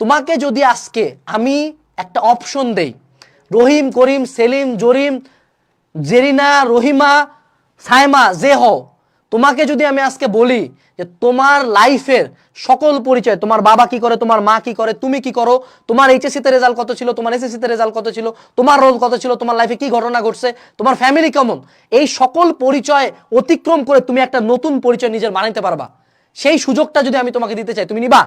তোমাকে যদি আজকে আমি একটা অপশন দেই, রহিম, করিম, সেলিম, জরিম, জেরিনা, রহিমা, সাইমা, যে হও, তোমাকে যদি আমি আজকে বলি যে তোমার লাইফের সকল পরিচয়, তোমার বাবা কি করে, তোমার মা কি করে, তুমি কি করো, তোমার এইচএসসিতে রেজাল্ট কত ছিল, তোমার এসএসসিতে রেজাল্ট কত ছিল, তোমার রোল কত ছিল, তোমার লাইফে কি ঘটনা ঘটছে, তোমার ফ্যামিলি কেমন, এই সকল পরিচয় অতিক্রম করে তুমি একটা নতুন পরিচয় নিজের বানাইতে পারবা। সেই সুযোগটা যদি আমি তোমাকে দিতে চাই, তুমি নিবা।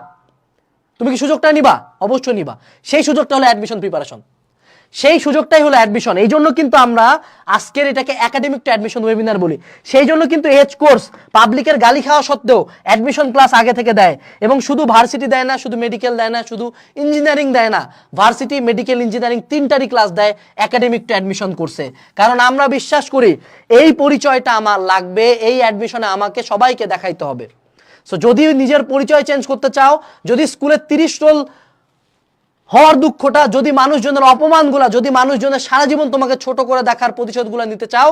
তুমি কি সুযোগটা নিবা? অবশ্যই নিবা। সেই সুযোগটা হলো অ্যাডমিশন প্রিপারেশন সেই সুযোগটাই হলো অ্যাডমিশন এই জন্য কিন্তু আমরা আজকের এটাকে একাডেমিক অ্যাডমিশন ওয়েবিনার বলি। সেই জন্য কিন্তু এজ কোর্স পাবলিকের গালি খাওয়া সত্ত্বেও অ্যাডমিশন ক্লাস আগে থেকে দেয়। এবং শুধু ভার্সিটি দেয় না, শুধু মেডিকেল দেয় না, শুধু ইঞ্জিনিয়ারিং দেয় না ভার্সিটি মেডিকেল ইঞ্জিনিয়ারিং তিনটারই ক্লাস দেয় একাডেমিক অ্যাডমিশন কোর্সে কারণ আমরা বিশ্বাস করি, এই পরিচয়টা আমার লাগবে, এই অ্যাডমিশনে আমাকে সবাইকে দেখাইতে হবে। সো যদি নিজের পরিচয় চেঞ্জ করতে চাও যদি স্কুলে তিরিশ রোল হওয়ার দুঃখটা যদি মানুষজনের অপমানগুলা যদি মানুষজনের সারা জীবন তোমাকে ছোট করে দেখার প্রতিশোধগুলো নিতে চাও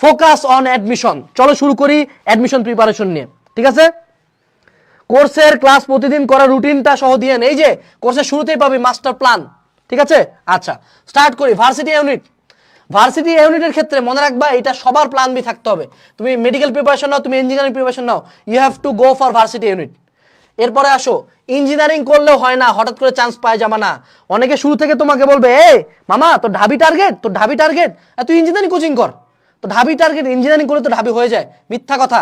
ফোকাস অন অ্যাডমিশন চলো শুরু করি অ্যাডমিশন প্রিপারেশন নিয়ে ঠিক আছে কোর্সের ক্লাস প্রতিদিন করার রুটিনটা সহ দিয়ে এই যে কোর্সের শুরুতেই পাবি মাস্টার প্ল্যান ঠিক আছে আচ্ছা স্টার্ট করি ভার্সিটি ইউনিট ভার্সিটি ইউনিটের ক্ষেত্রে মনে রাখবা, এটা সবার প্ল্যান বি থাকতে হবে। তুমি মেডিকেল প্রিপারেশন নাও, তুমি engineering preparation now you have to go for varsity unit এরপরে আসো ইঞ্জিনিয়ারিং করলেও হয় না, হঠাৎ করে চান্স পায় যাবা না। অনেকে শুরু থেকে তোমাকে বলবে এ মামা, তোর ঢাবি টার্গেট তোর ঢাবি টার্গেট আর তুই ইঞ্জিনিয়ারিং কোচিং কর। তো ঢাবি টার্গেট ইঞ্জিনিয়ারিং করলে তো ঢাবি হয়ে যায়, মিথ্যা কথা।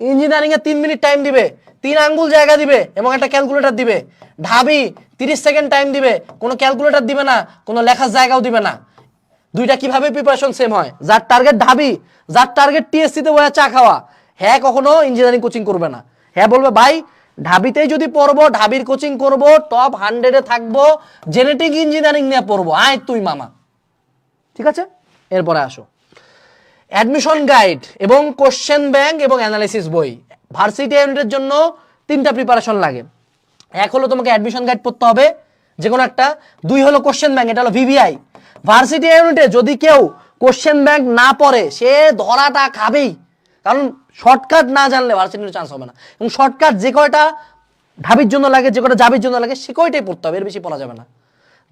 ইঞ্জিনিয়ারিং এ তিন মিনিট টাইম দিবে, তিন আঙ্গুল জায়গা দিবে এবং একটা ক্যালকুলেটর দিবে। ঢাবি তিরিশ সেকেন্ড টাইম দিবে, কোনো ক্যালকুলেটর দিবে না, কোনো লেখার জায়গাও দিবে না। দুইটা কীভাবে প্রিপারেশন সেম হয়? যার টার্গেট ঢাবি যার টার্গেট টিএসসি তে বসে চা খাওয়া হ্যাঁ কখনো ইঞ্জিনিয়ারিং কোচিং করবে না। হ্যাঁ বলবে, ভাই ঢাবিতেই যদি পড়ব ঢাবির কোচিং করব টপ হান্ড্রেডে থাকব জেনেটিক ইঞ্জিনিয়ারিং নিয়ে পড়ব। আয় তুই মামা। ঠিক আছে? এরপরে আসো। অ্যাডমিশন গাইড এবং কোশ্চেন ব্যাংক এবং অ্যানালিসিস বই। ভার্সিটি ইউনিটের জন্য তিনটা প্রিপারেশন লাগে। এক হলো তোমাকে অ্যাডমিশন গাইড পড়তে হবে যে কোনো একটা। দুই হলো কোশ্চেন ব্যাংক এটা হলো ভিভিআই ভার্সিটি ইউনিটে যদি কেউ কোশ্চেন ব্যাংক না পড়ে, সে ধরাটা খাবেই। কারণ শর্টকাট না জানলে ভার্সিটির চান্স হবে না। এবং শর্টকাট যে কয়টা ঢাবির জন্য লাগে, যে কয়টা জাবির জন্য লাগে, সে কয়টাই পড়তে হবে, এর বেশি পড়া যাবে না।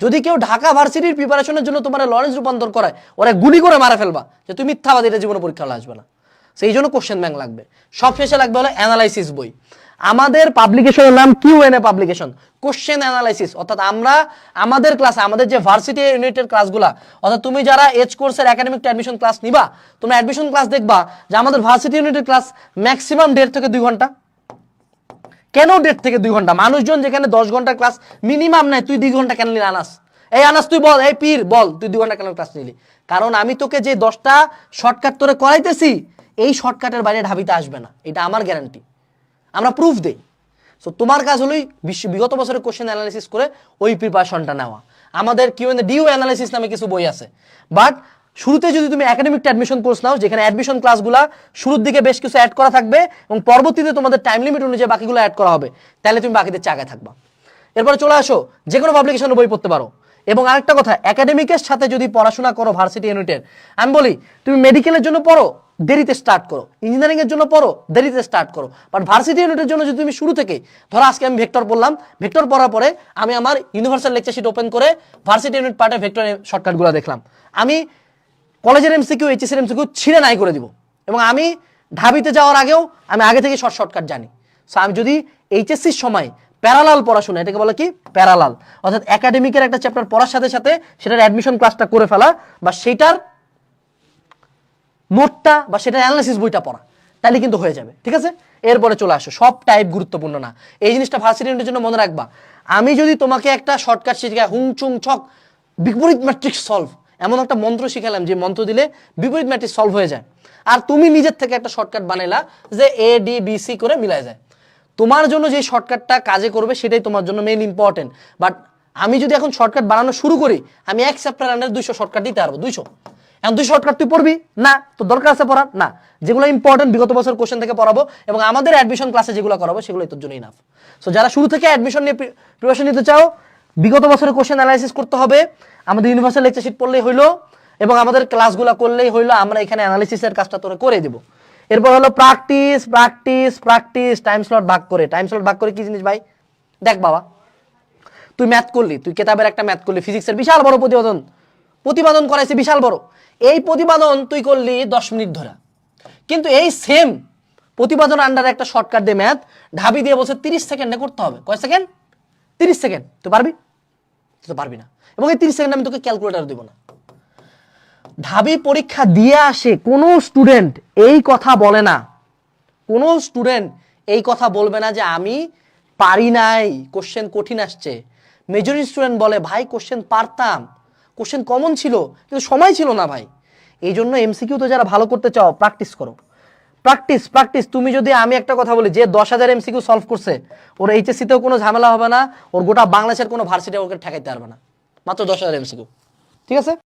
যদি কেউ ঢাকা ভার্সিটির প্রিপারেশনের জন্য তোমার লরেন্স রূপান্তর করায়, ওরা গুলি করে মারা ফেলবা যে তুমি মিথ্যাবাদী, এটা জীবনে পরীক্ষা আসবে না। সেই জন্য কোশ্চেন ব্যাংক লাগবে। সব শেষে লাগবে হলো অ্যানালাইসিস বই। আমাদের পাবলিকেশনের নাম Q N A publication question analysis অর্থাৎ আমরা, আমাদের ক্লাসে আমাদের যে ভার্সিটি ইউনিটের ক্লাসগুলা অর্থাৎ তুমি যারা এজ কোর্সের একাডেমিক অ্যাডমিশন ক্লাস নিবা, তোমরা অ্যাডমিশন ক্লাস দেখবা যে আমাদের ভার্সিটি ইউনিটের ক্লাস ম্যাক্সিমাম দেড় থেকে দুই ঘণ্টা। কেন দেড় থেকে দুই ঘণ্টা? মানুষজন যেখানে দশ ঘণ্টার ক্লাস মিনিমাম নাই তুই দুই ঘণ্টা কেন নিলি আনাস? এই আনাস, তুই বল, এই পীর, বল, তুই দুই ঘণ্টা কেন ক্লাস নিলি? কারণ আমি তোকে যে দশটা শর্টকাট তোরে করাইতেছি এই শর্টকাটের বাইরে ঢাবিতে আসবে না। এটা আমার গ্যারান্টি আমরা প্রুফ দেই। সো তোমার কাজ হলোই বিশ্ব বিগত বছরের কোশ্চেন অ্যানালিসিস করে ওই প্রিপারেশনটা নেওয়া। আমাদের কিউ ডিউ অ্যানালিসিস নামে কিছু বই আছে। বাট শুরুতে যদি তুমি একাডেমিক অ্যাডমিশন কোর্স নাও, যেখানে অ্যাডমিশন ক্লাসগুলো শুরুর দিকে বেশ কিছু অ্যাড করা থাকবে এবং পরবর্তীতে তোমাদের টাইম লিমিট অনুযায়ী বাকিগুলো অ্যাড করা হবে, তাহলে তুমি বাকিদের চাকায় থাকবা। এরপরে চলে আসো যে কোনো পাবলিকেশনের বই পড়তে পারো। এবং আরেকটা কথা একাডেমিকের সাথে যদি পড়াশোনা করো ভার্সিটি ইউনিটের আমি বলি, তুমি মেডিকেলের জন্য পড়ো দেরিতে স্টার্ট করো। ইঞ্জিনিয়ারিং এর জন্য পড়ো, দেরিতে স্টার্ট করো। বাট ভার্সিটি ইউনিটের জন্য যদি তুমি শুরু থেকে, ধরো আজকে আমি ভেক্টর পড়লাম ভেক্টর পড়ার পরে আমি আমার ইউনিভার্সাল লেকচার শিট ওপেন করে ভার্সিটি ইউনিট পার্টে ভেক্টর শর্টকাটগুলো দেখলাম। আমি কলেজের এমসিকিউ এইচএসের এমসিকিউ ছিঁড়ে নাই করে দিব। এবং আমি ঢাবিতে যাওয়ার আগেও আমি আগে থেকে শর্ট শর্টকাট জানি। সো আমি যদি এইচএসসির সময় প্যারালাল পড়াশোনা, এটাকে বলে কি? প্যারালাল অর্থাৎ একাডেমিকের একটা চ্যাপ্টার পড়ার সাথে সাথে সেটার অ্যাডমিশন ক্লাসটা করে ফেলা বা সেটার নোটটা বা সেটা অ্যানালাইসিস বইটা পড়া। তাহলে কিন্তু হয়ে যাবে, ঠিক আছে? এরপরে চলে আসো, সব টাইপ গুরুত্বপূর্ণ না। এই জিনিসটা ভার্সিটি ইউনিটের জন্য মনে রাখবা। আমি যদি তোমাকে একটা শর্টকাট শিখে হুং চুং ছক, বিপরীত ম্যাট্রিক্স সলভ এমন একটা মন্ত্র শিখালাম যে মন্ত্র দিলে বিপরীত ম্যাট্রিক্স সলভ হয়ে যায়। আর তুমি নিজের থেকে একটা শর্টকাট বানাইলা যে এ ডি বি সি করে মিলাই যায়। তোমার জন্য যে শর্টকাটটা কাজে করবে সেটাই তোমার জন্য মেইন ইম্পর্টেন্ট বাট আমি যদি এখন শর্টকাট বানানো শুরু করি, আমি এক চ্যাপ্টার আন্ডার দুইশো শর্টকাট দিতে পারব, দুইশো। এখন দুই শর্টকাট তুই পড়বি? না। তো দরকার আছে পড়ার? না। যেগুলো ইম্পর্টেন্ট বিগত বছর কোশ্চেন থেকে পড়াবো এবং আমাদের অ্যাডমিশন ক্লাসে যেগুলো করাবো সেগুলো তোর জন্য ইনাফ সো যারা শুরু থেকে অ্যাডমিশন নিয়ে প্রিপারেশন নিতে চাও, বিগত বছরের কোশ্চেন অ্যানালাইসিস করতে হবে। আমাদের ইউনিভার্সাল লেকচার শিট পড়লেই হইল এবং আমাদের ক্লাসগুলো করলেই হইল, আমরা এখানে অ্যানালিসিসের কাজটা তোরা করে দেবো। এরপর হলো practice practice practice time slot ভাগ করে। টাইম স্লট ভাগ করে কি জিনিস ভাই? দেখ বাবা, তুই ম্যাথ করলি, তুই কেতাবের একটা ম্যাথ করলি ফিজিক্সের বিশাল বড় প্রতিবেদন। প্রতিপাদন করাইছে, বিশাল বড়। এই প্রতিপাদন তুই করলি দশ মিনিট ধরে। কিন্তু এই সেম প্রতিপাদন আন্ডারে একটা শর্টকাট দিয়ে ম্যাথ ঢাবি দিয়ে বলছে তিরিশ সেকেন্ডে করতে হবে। কয় সেকেন্ড তিরিশ সেকেন্ড তুই পারবি? তুই তো পারবি না। এবং এই তিরিশ সেকেন্ড আমি তোকে ক্যালকুলেটার দিব না। ঢাবি পরীক্ষা দিয়ে আসে, কোনো স্টুডেন্ট এই কথা বলে না। কোনো স্টুডেন্ট এই কথা বলবে না যে আমি পারি নাই। কোশ্চেন কঠিন আসছে। মেজরিটি স্টুডেন্ট বলে, ভাই কোশ্চেন পারতাম। কোশ্চেন কমন ছিল, কিন্তু সময় ছিল না ভাই। এই জন্য এমসিকিউ তো যারা ভালো করতে চাও প্র্যাকটিস করো। প্র্যাকটিস প্র্যাকটিস তুমি যদি আমি একটা কথা বলি, যে দশ হাজার এমসিকিউ সলভ করছে, ওর এইচএসসিতেও কোনো ঝামেলা হবে না, ওর গোটা বাংলাদেশের কোনো ভার্সিটি ওকে ঠেকাইতে পারবে না। মাত্র দশ হাজার এমসিকিউ ঠিক আছে?